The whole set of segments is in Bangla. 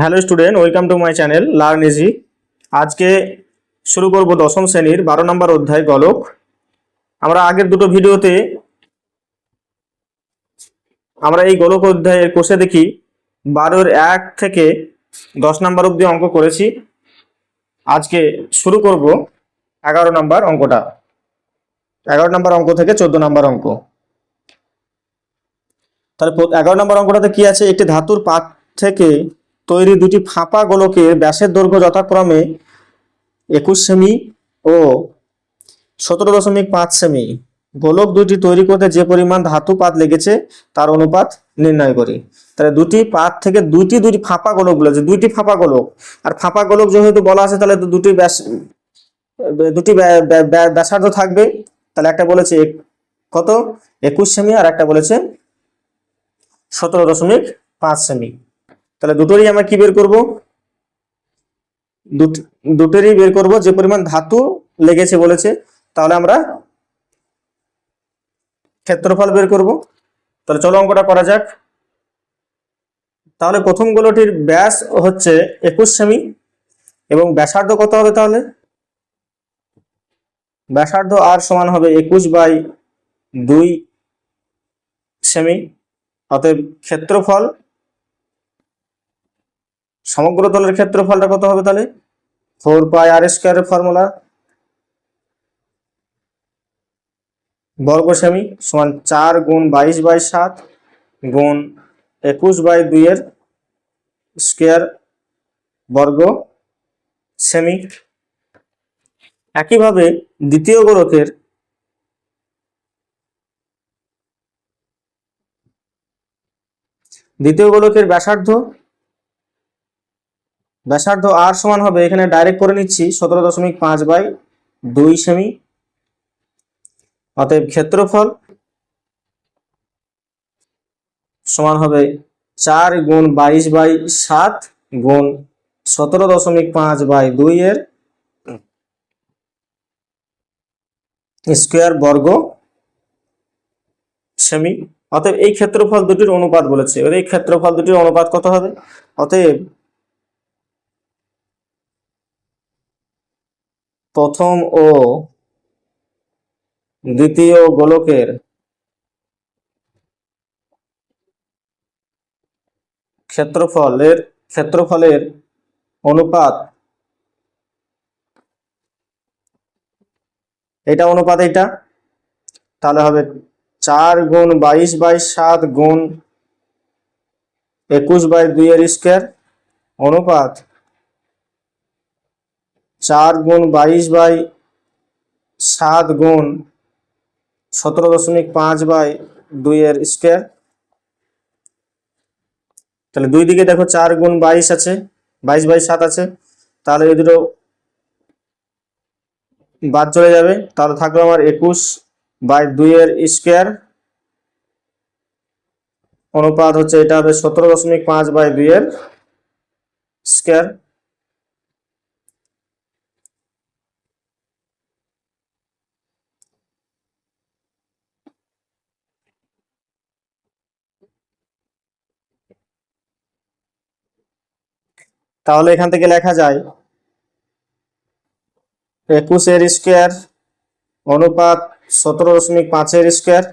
Hello student, welcome to my channel, learn easy. আজকে শুরু করব দশম শ্রেণির বারো নম্বর অধ্যায় গলক। আমরা আগের দুটো ভিডিওতে আমরা এই গোলক অধ্যায়ের কোষে দেখি, বারোর এক থেকে দশ নম্বর অবধি অঙ্ক করেছি। আজকে শুরু করব এগারো নম্বর অঙ্কটা। এগারো নম্বর অঙ্ক থেকে চোদ্দ নম্বর অঙ্ক। তাহলে এগারো নম্বর অঙ্কটাতে কি আছে? একটি ধাতুর পাত থেকে তৈরি দুটি ফাঁপা গোলকের ব্যাসের দৈর্ঘ্য যথাক্রমে একুশ সেমি ও সতেরো দশমিক পাঁচ সেমি। গোলক দুটি তৈরি করতে যে পরিমাণ ধাতু পাত লেগেছে, তার অনুপাত নির্ণয় করি। তাহলে দুটি পাত থেকে দুটি দুটি ফাঁপা গোলক বলেছে, দুইটি ফাঁপা গোলক। আর ফাঁপা গোলক যেহেতু বলা আছে, তাহলে দুটি ব্যাস, দুটি ব্যা- ব্যা- ব্যা- ব্যাসার্ধ থাকবে। তাহলে একটা বলেছে কত? একুশ সেমি আর একটা বলেছে সতেরো দশমিক পাঁচ সেমি। তাহলে দুটোরই আমরা কি বের করব? দুট- দুটোরই বের করব, যে পরিমাণ ধাতু লেগেছে বলেছে, তাহলে আমরা ক্ষেত্রফল বের করব। তাহলে চলো অঙ্কটা করা যাক। তাহলে প্রথম গোলটির ব্যাস হচ্ছে একুশ সেমি, এবং ব্যাসার্ধ কত হবে তাহলে? ব্যাসার্ধ আর সমান হবে একুশ বাই দুই সেমি, অতএব ক্ষেত্রফল সমগ্র তলের ক্ষেত্রফলটা কত হবে তাহলে? ফোর পাই আর স্কোয়ারের ফর্মুলা। বর্গ সেমি সমান চার গুণ বাইশ বাই সাত গুণ একুশ বাই দুইয়ের স্কোয়ার বর্গ সেমি একইভাবে দ্বিতীয় গোলকের দ্বিতীয় গোলকের ব্যাসার্ধ ব্যাসার্ধ আর সমান হবে, এখানে ডাইরেক্ট করে নিচ্ছি সতেরো দশমিক পাঁচ বাই দুই সেমি। অতএব ক্ষেত্রফল সমান হবে চার গুণ বাইশ বাই সাত গুণ সতেরো দশমিক পাঁচ বাই দুই এর স্কোয়ার বর্গ সেমি। অতএব এই ক্ষেত্রফল দুটির অনুপাত বলেছে। এই ক্ষেত্রফল দুটির অনুপাত কত হবে? অতএব প্রথম ও দ্বিতীয় গোলকের ক্ষেত্রফলের ক্ষেত্রফলের অনুপাত। এটা অনুপাত এটা তাহলে হবে চার গুণ বাইশ বাই সাত গুণ একুশ বাই দুই এর স্কোয়ার। অনুপাত চার গুণ বাইশ বাই সাত গুণ সতেরো দশমিক পাঁচ বাই দুই এর স্কোয়ার। তাহলে দুই দিকে দেখো চার গুণ বাইশ আছে, বাইশ বাই সাত আছে। তাহলে এই দুটো বাদ চলে যাবে। তাহলে থাকল আমার একুশ বাই দুই এর স্কোয়ার। অনুপাত হচ্ছে এটা হবে সতেরো দশমিক পাঁচ বাই দুই এর স্কোয়ার। তাহলে এখান থেকে লেখা যায় একুশের স্কোয়ার অনুপাত সতেরো দশমিক পাঁচের স্কোয়ার।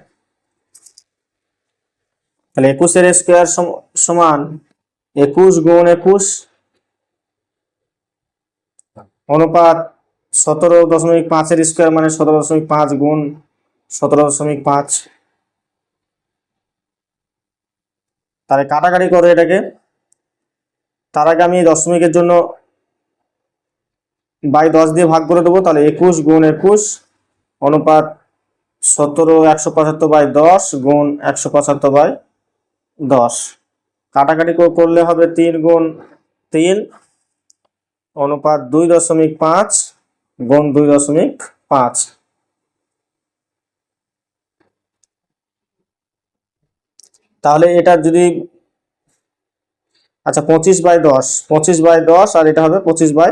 তাহলে একুশের স্কোয়ার সমান একুশ গুণ একুশ অনুপাত সতেরো দশমিক পাঁচের স্কোয়ার মানে সতেরো দশমিক পাঁচ গুণ সতেরো দশমিক পাঁচ। তাহলে কাটাকাটি করো এটাকে। তার আগে আমি দশমিকের জন্য বাই দশ দিয়ে ভাগ করে দেবো, তাহলে একুশ গুণ একুশ, অনুপাত সতেরো একশো পঁচাত্তর বাই দশ গুণ একশো পঁচাত্তর বাই দশ। কাটাকাটি করলে হবে তিন গুণ তিন, অনুপাত দুই দশমিক পাঁচ গুণ দুই দশমিক পাঁচ। তাহলে এটা যদি আচ্ছা পঁচিশ বাই দশ। পঁচিশ বাই দশ, আর এটা হবে পঁচিশ বাই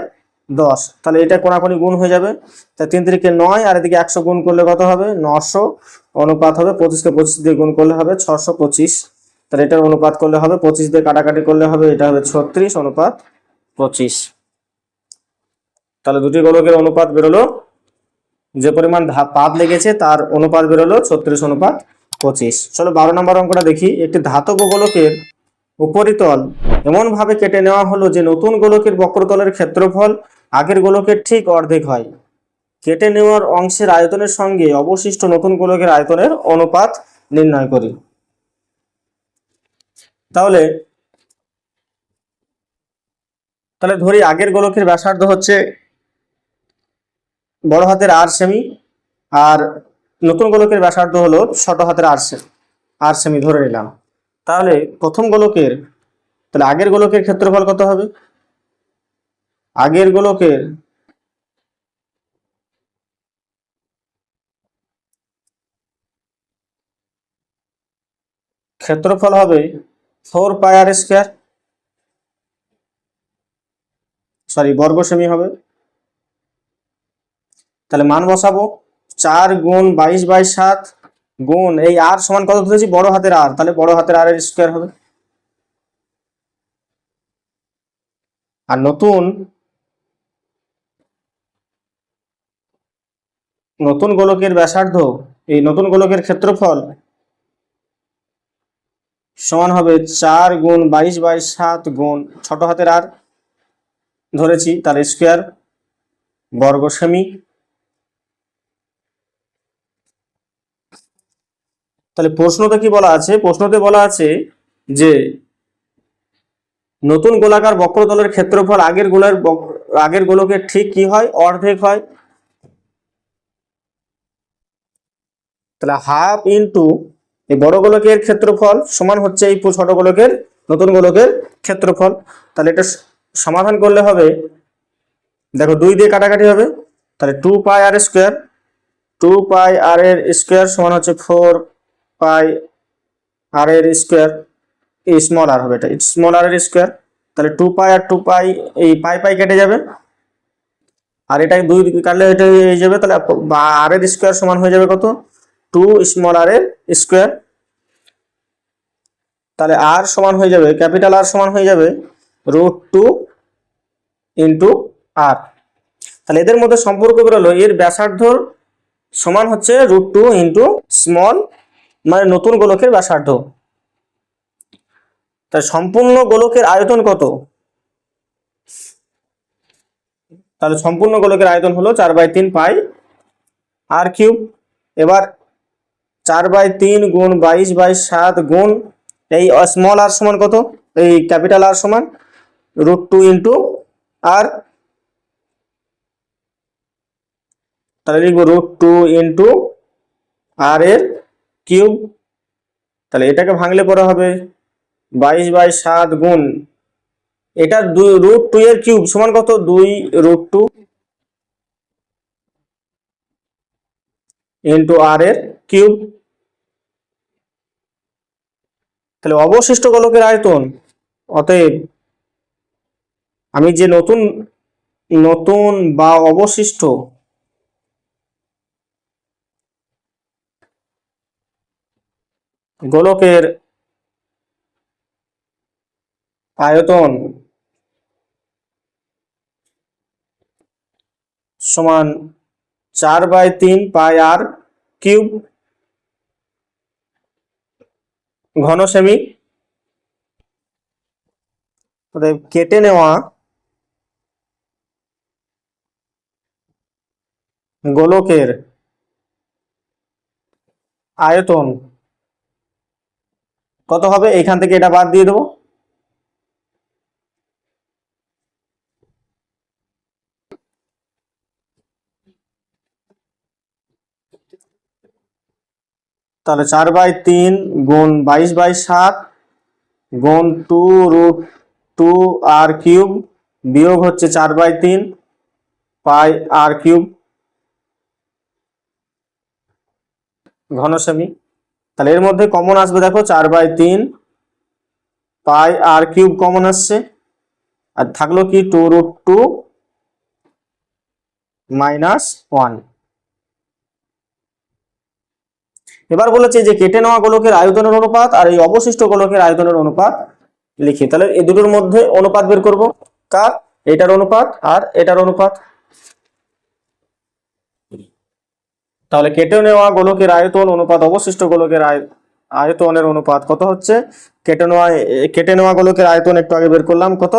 দশ। তাহলে এটা কোনাকুনি গুণ হয়ে যাবে। তা তিন তিরিকে নয়, আর এদিকে একশো গুণ করলে কত হবে? নশো। অনুপাত হবে পঁচিশকে পঁচিশ দিয়ে গুণ করলে হবে ছশো পঁচিশ। তাহলে এটার অনুপাত করলে হবে পঁচিশ দিয়ে কাটাকাটি করলে হবে, এটা হবে ছত্রিশ, অনুপাত পঁচিশ। তাহলে দুটি গোলকের অনুপাত বেরোলো। যে পরিমাণ পাত লেগেছে, তার অনুপাত বেরোলো ছত্রিশ, অনুপাত পঁচিশ। চলো বারো নম্বর অঙ্কটা দেখি। একটি ধাতব গোলকের উপরিতল। এমনভাবে কেটে নেওয়া হলো যে নতুন গোলকের বক্রতলের ক্ষেত্রফল আগের গোলকের ঠিক অর্ধেক হয়। কেটে নেওয়ার অংশের আয়তনের সঙ্গে অবশিষ্ট নতুন গোলকের আয়তনের অনুপাত নির্ণয় করি। তাহলে তাহলে ধরি আগের গোলকের ব্যাসার্ধ হচ্ছে বড় হাতের আর সেমি আর নতুন গোলকের ব্যাসার্ধ হলো ছোট হাতের আর সেমি আর সেমি ধরে নিলাম। তাহলে প্রথম গোলকের, তাহলে আগের গোলকের ক্ষেত্রফল কত হবে? আগের গোলকের ক্ষেত্রফল হবে four pi r square, sorry বর্গ সেমি হবে। তাহলে মান বসাবো, চার গুণ বাইশ বাই সাত গুণ, এই আর সমান কত ধরেছি? বড় হাতের আর তাহলে বড় হাতের আর এর স্কোয়ার হবে। আর নতুন নতুন গোলকের ব্যাসার্ধ, এই নতুন গোলকের ক্ষেত্রফল সমান হবে চার গুণ বাইশ বাই সাত গুণ ছোট হাতের আর ধরেছি তার স্কোয়ার বর্গ সেমি তাহলে প্রশ্নতে কি বলা আছে? প্রশ্নতে বলা আছে যে, নতুন গোলাকার বক্রতলের ক্ষেত্রফল আগের গোলের আগের গোলকের ঠিক কি হয়? অর্ধেক হয়। তাহলে হাফ ইনটু এই বড় গোলকের ক্ষেত্রফল সমান হচ্ছে এই ছোট গোলকের, নতুন গোলকের ক্ষেত্রফল। তাহলে এটা সমাধান করলে হবে, দেখো দুই দিয়ে কাটাকাটি হবে। তাহলে two pi r square two pi r এর স্কোয়ার সমান হচ্ছে ফোর পাই আর এর স্কোয়ার এই স্মল আর হবে এটা। স্মল আর এর স্কোয়ার, তাহলে টু পাই আর টু পাই, এই পাই পাই কেটে যাবে। আর এটা দুই কাটলে এটা হয়ে যাবে, তাহলে আর এর স্কোয়ার সমান হয়ে যাবে কত? টু স্মল আর এর স্কোয়ার। তাহলে আর সমান হয়ে যাবে ক্যাপিটাল আর সমান হয়ে যাবে রুট টু ইন্টু আর তাহলে এদের মধ্যে সম্পর্ক বেরোলো, এর ব্যাসার্ধর সমান হচ্ছে রুট টু ইন্টু স্মল মানে নতুন গোলকের ব্যাসার্ধ। তাই সম্পূর্ণ গোলকের আয়তন কত? তাহলে সম্পূর্ণ গোলকের আয়তন হলো চার বাই তিন পাই আর কিউব। এবার চার বাই তিন গুণ বাইশ বাই সাত গুণ এই স্মল আর সমান কত? এই ক্যাপিটাল আর সমান রুট টু ইন্টু আর তাহলে লিখব রুট টু ইন্টু আর এর কিউব, তাহলে এটাকে ভাঙলে পরে হবে বাইশ বাই সাত গুণ। এটা দুই রুট টু এর কিউব, সমান কত? দুই রুট টু ইন্টু আর এর কিউব। তাহলে অবশিষ্ট গোলকের আয়তন, অতএব আমি যে নতুন নতুন বা অবশিষ্ট গোলকের আয়তন সমান চার বাই তিন পাই আর কিউব ঘন সেমি কেটে নেওয়া গোলকের আয়তন কত হবে? এখান থেকে এটা বাদ দিয়ে দেবো। তাহলে চার বাই তিন গুণ বাইশ বাই সাত গুণ two root two r cube বিয়োগ হচ্ছে চার বাই তিন পাই আর কিউব ঘন সেমি তাহলে এর মধ্যে কমন আসবে দেখো চার বাই তিন পাই আর কিউব কমন আসছে। আর থাকল কি two root two minus one এবার বলেছে যে কেটে নেওয়া গোলকের আয়তনের অনুপাত আর এই অবশিষ্ট গোলকের আয়তনের অনুপাত লিখি। তাহলে এই দুটোর মধ্যে অনুপাত বের করব। কার এটার অনুপাত আর এটার অনুপাত। তাহলে কেটে নেওয়া গোলকের আয়তন অনুপাত, অবশিষ্ট গোলকের আয়- আয়তনের অনুপাত কত হচ্ছে? কেটে নেওয়া কেটে নেওয়া গোলকের আয়তন একটু আগে বের করলাম, কত?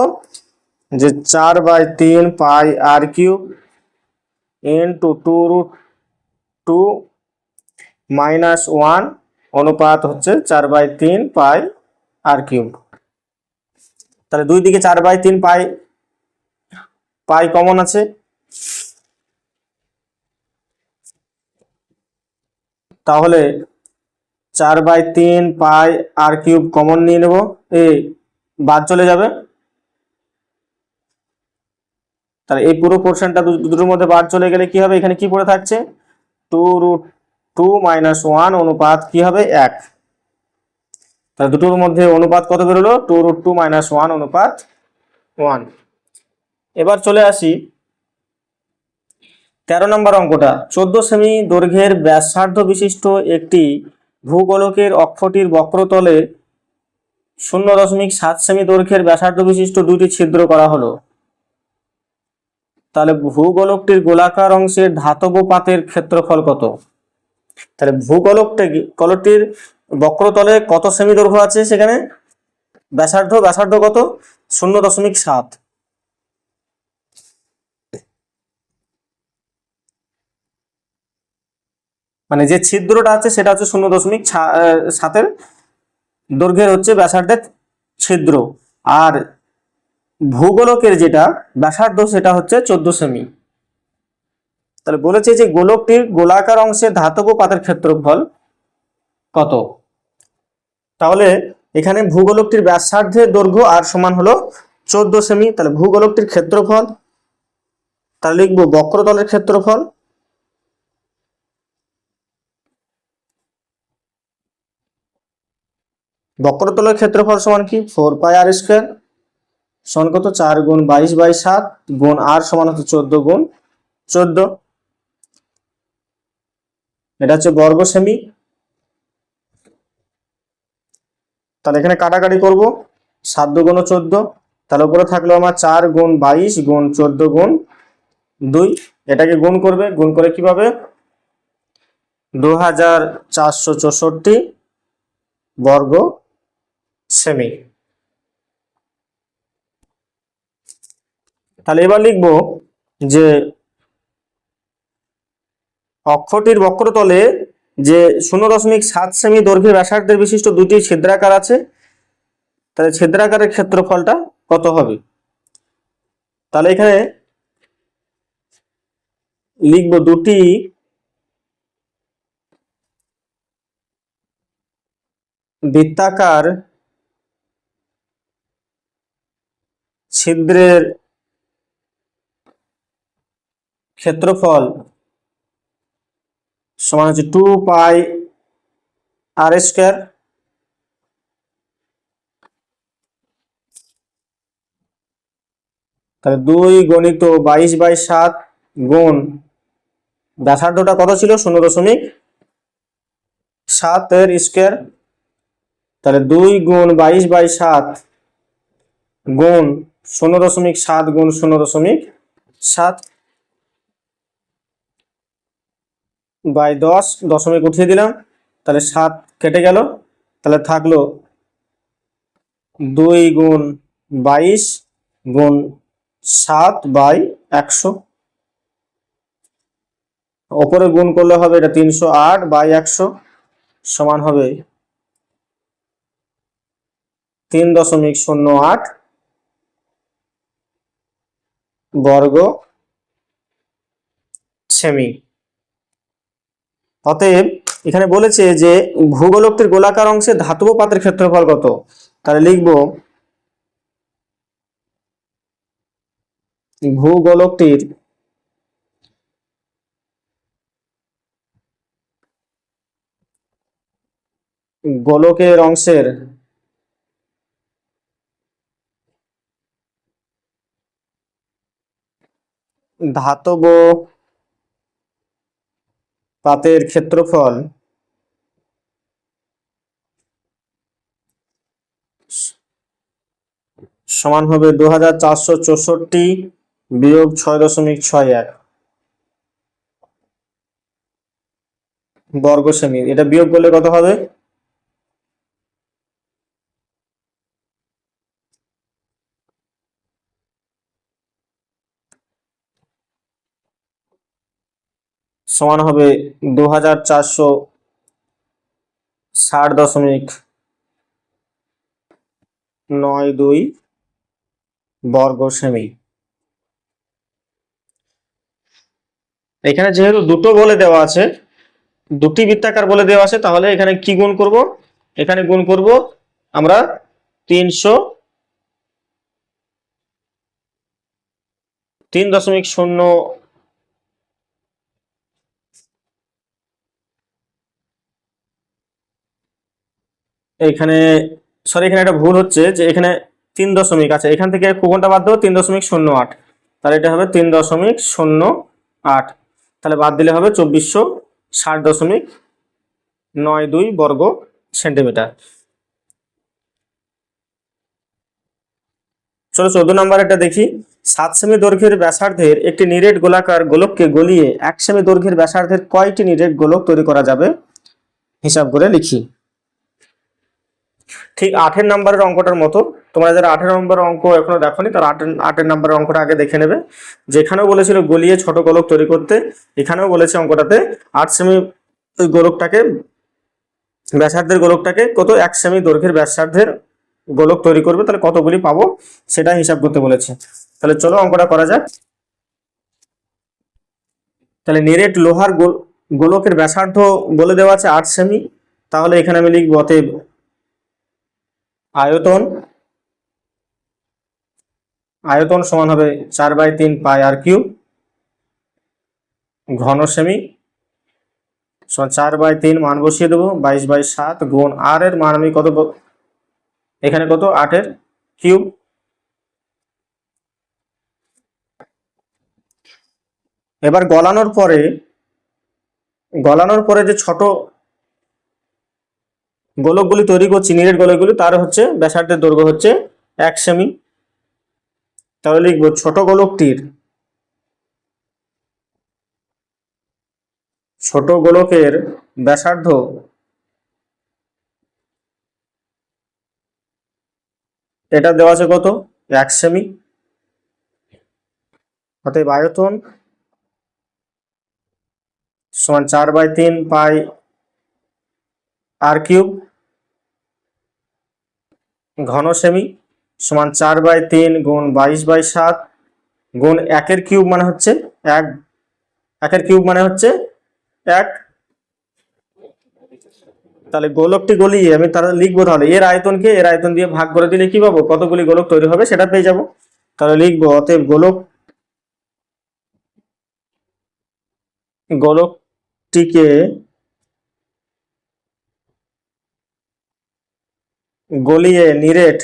যে চার বাই তিন pi r cube into two root two minus one অনুপাত হচ্ছে চার বাই তিন পাই আর কিউব। তাহলে দুই দিকে চার বাই তিন পাই পাই কমন আছে? তাহলে চার বাই তিন পাই আর কিউব কমন নিয়ে নেব। এ বাদ চলে যাবে। তাহলে এই পুরো পোর্শনটা দুটোর মধ্যে বাদ চলে গেলে কি হবে? এখানে কি পড়ে থাকছে? Two root two minus one অনুপাত কি হবে? এক। তাহলে দুটোর মধ্যে অনুপাত কত বেরোলো? Two root two minus one অনুপাত ওয়ান। এবার চলে আসি তেরো নম্বর অঙ্কটা। চোদ্দ সেমি দৈর্ঘ্যের ব্যাসার্ধ বিশিষ্ট একটি ভূগোলকের অক্ষটির বক্রতলে শূন্য দশমিক সাত সেমি দৈর্ঘ্যের ব্যাসার্ধ বিশিষ্ট দুটি ছিদ্র করা হলো। তাহলে ভূগোলকটির গোলাকার অংশের ধাতব পাতের ক্ষেত্রফল কত? তাহলে ভূগোলকটা কলকটির বক্রতলে কত সেমি দৈর্ঘ্য আছে সেখানে? ব্যাসার্ধ ব্যাসার্ধ কত? শূন্য দশমিক সাত। মানে যে ছিদ্রটা আছে সেটা হচ্ছে শূন্য দশমিক সাতের দৈর্ঘ্যের হচ্ছে ব্যাসার্ধের ছিদ্র। আর ভূগোলকের যেটা ব্যাসার্ধ সেটা হচ্ছে চোদ্দ সেমি। তাহলে বলেছে যে গোলকটির গোলাকার অংশে ধাতব পাতের ক্ষেত্রফল কত? তাহলে এখানে ভূগোলকটির ব্যাসার্ধের দৈর্ঘ্য আর সমান হলো চোদ্দ সেমি। তাহলে ভূগোলকটির ক্ষেত্রফল, তাহলে লিখব বক্রতলের ক্ষেত্রফল বক্রতলের ক্ষেত্রফল সমান কি? ফোর পাই আর স্কোয়ার সমান কত? চার গুণ বাইশ বাই সাত গুণ আর সমান হচ্ছে চোদ্দ গুণ চোদ্দ। এটা হচ্ছে বর্গ সেমি তাহলে এখানে কাটাকাটি করব। সাত গুণ চোদ্দ। তাহলে উপরে থাকল আমার চার গুণ বাইশ গুণ চোদ্দ গুণ দুই। এটাকে গুণ করবে। গুণ করে কীভাবে দু হাজার চারশো চৌষট্টি বর্গ সেমি। তাহলে এবার লিখব যে অক্ষটির বক্রতলে যে শূন্য দশমিক সাত সেমি দৈর্ঘ্যের ব্যাসার্ধের বিশিষ্ট দুটি ছিদ্রাকার আছে, তাহলে ছিদ্রাকারের ক্ষেত্রফলটা কত হবে? তাহলে এখানে লিখব দুটি বৃত্তাকার ছিদ্রের ক্ষেত্রফল সমান হচ্ছে টু পাই আর স্কোয়ার তাহলে দুই গণিত বাইশ বাই সাত গুণ ব্যাসার্ধটা কত ছিল? শূন্য দশমিক সাতের স্কোয়ার তাহলে দুই গুণ বাইশ বাই সাত গুণ শূন্য দশমিক সাত গুণ শূন্য দশমিক সাত বাই দশ দশমিক উঠিয়ে দিলাম, তাহলে সাত কেটে গেল, তাহলে থাকল দুই গুণ বাইশ গুণ সাত বাই একশো। ওপরে গুণ করলে হবে এটা তিনশো আট বাই একশো, সমান হবে তিন দশমিক শূন্য আট বর্গ সেমি। অতএব এখানে বলেছে যে ভূগোলকটির গোলাকার অংশে ধাতব পাতের ক্ষেত্রফল কত? তাহলে লিখব ভূগোলকটির গোলকের অংশের ধাতব পাতের ক্ষেত্রফল সমান হবে দু হাজার চারশো চৌষট্টি বিয়োগ ছয় দশমিক ছয় এক। বর্গ শ্রেণির এটা বিয়োগ করলে কত হবে? সমান হবে দু হাজার চারশো ষাট দশমিক নয় দুই বর্গ সেমি। এখানে যেহেতু দুটো বলে দেওয়া আছে, দুটি বৃত্তাকার বলে দেওয়া আছে, তাহলে এখানে কি গুণ করব? এখানে গুণ করব আমরা তিনশো তিন দশমিক শূন্য এখানে সরি এখানে একটা ভুল হচ্ছে যে এখানে তিন দশমিক আছে। এখান থেকে কোনটা বাদ দেবো, তিন দশমিক শূন্য আট। তাহলে এটা হবে তিন দশমিক শূন্য আট। তাহলে বাদ দিলে হবে চব্বিশশো ষাট দশমিক নয় দুই বর্গ সেন্টিমিটার। চলো চোদ্দ নম্বর একটা দেখি। সাত সেমি দৈর্ঘ্যের ব্যাসার্ধের একটি নিরেট গোলাকার গোলককে গলিয়ে এক সেমি দৈর্ঘ্যের ব্যাসার্ধের কয়টি নিরেট গোলক তৈরি করা যাবে? হিসাব করে লিখি। ঠিক আঠের নাম্বারের অঙ্কটার মতো। তোমরা যারা আঠের নম্বরের অঙ্ক এখনও দেখোনি, তারা আটের আটের নাম্বারের অঙ্কটা আগে দেখে নেবে। যেখানেও বলেছিল গলিয়ে ছোট গোলক তৈরি করতে, এখানেও বলেছে অঙ্কটাতে আট সেমি ওই গোলকটাকে, ব্যাসার্ধের গোলকটাকে কত? এক সেমি দৈর্ঘ্যের ব্যাসার্ধের গোলক তৈরি করবে। তাহলে কতগুলি পাবো? সেটা হিসাব করতে বলেছে। তাহলে চলো অঙ্কটা করা যাক। তাহলে নিরেট লোহার গোল- গোলকের ব্যাসার্ধ বলে দেওয়া আছে আট সেমি তাহলে এখানে আমি লিখব, অতএব আয়তন আয়তন সমান হবে চার বাই তিন পাই আর কিউ ঘন সেমি চার বাই তিন মান বসিয়ে দেবো, বাইশ বাই সাত গুণ আর এর মান আমি কত এখানে কত? আটের কিউব। এবার গলানোর পরে গলানোর পরে যে ছোট গোলকগুলি তৈরি করছি, নিরেট গোলকগুলি, তার হচ্ছে ব্যাসার্ধের দৈর্ঘ্য হচ্ছে এক সেমি। তাহলে লিখব ছোট গোলকটির, ছোট গোলকের ব্যাসার্ধ এটা দেওয়া আছে কত? এক সেমি। অতএব আয়তন সমান চার বাই তিন পাই আর কিউব। ঘন সেমি সমান চার বাই তিন গুণ বাইশ বাই সাত গুণ একের কিউব মানে হচ্ছে এক, একের কিউব মানে হচ্ছে এক। তাহলে গোলকটি গলিয়ে আমি তাহলে লিখব তাহলে এর আয়তনকে এর আয়তন দিয়ে ভাগ করে দিলে কি পাবো? কতগুলি গোলক তৈরি হবে সেটা পেয়ে যাব। তাহলে লিখব, অতএব গোলক গোলকটিকে গলিয়ে, নিরেট।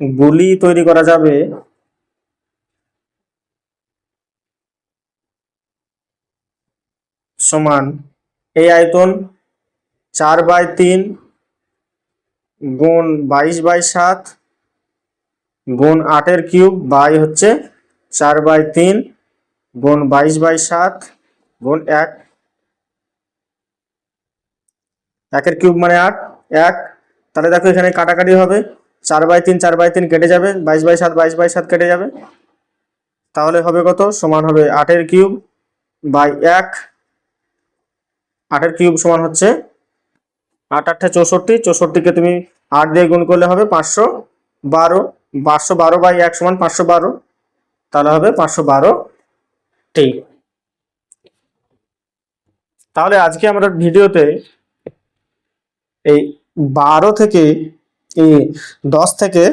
গুলি তৈরি করা যাবে সমান এই আয়তন চার বাই তিন গুণ বাইশ বাই সাত গুণ আটের কিউব বাই হচ্ছে চার বাই তিন গুণ বাইশ বাই সাত গুণ এক, একের কিউব মানে আট, এক। তাহলে দেখো এখানে কাটাকাটি হবে। চার বাই তিন, চার বাই তিন কেটে যাবে। বাইশ বাই সাত, বাইশ বাই সাত কেটে যাবে। তাহলে হবে কত? সমান হবে আটের কিউব বাই এক। আটের কিউব সমান হচ্ছে আট আটটা চৌষট্টি। চৌষট্টিকে তুমি আট দিয়ে গুণ করলে হবে পাঁচশো বারো। পাঁচশো বারো বাই এক সমান পাঁচশো বারো। তাহলে হবে পাঁচশো বারো। টি। তাহলে আজকে আমরা ভিডিওতে এই বারো থেকে এই দশ থেকে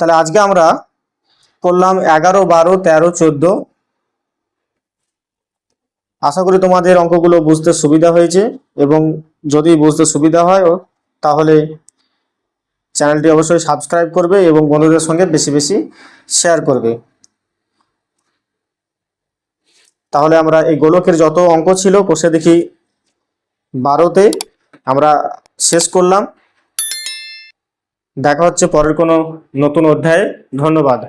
তাহলে আজকে আমরা করলাম এগারো, বারো, তেরো, চোদ্দ। আশা করি তোমাদের অঙ্কগুলো বুঝতে সুবিধা হয়েছে এবং যদি বুঝতে সুবিধা হয়, তাহলে চ্যানেলটি অবশ্যই সাবস্ক্রাইব করবে এবং বন্ধুদের সঙ্গে বেশি বেশি শেয়ার করবে। তাহলে আমরা এই গোলকের যত অঙ্ক ছিল কষে দেখি বারোতে আমরা শেষ করলাম। দেখা হচ্ছে পরের কোনো নতুন অধ্যায়ে। ধন্যবাদ।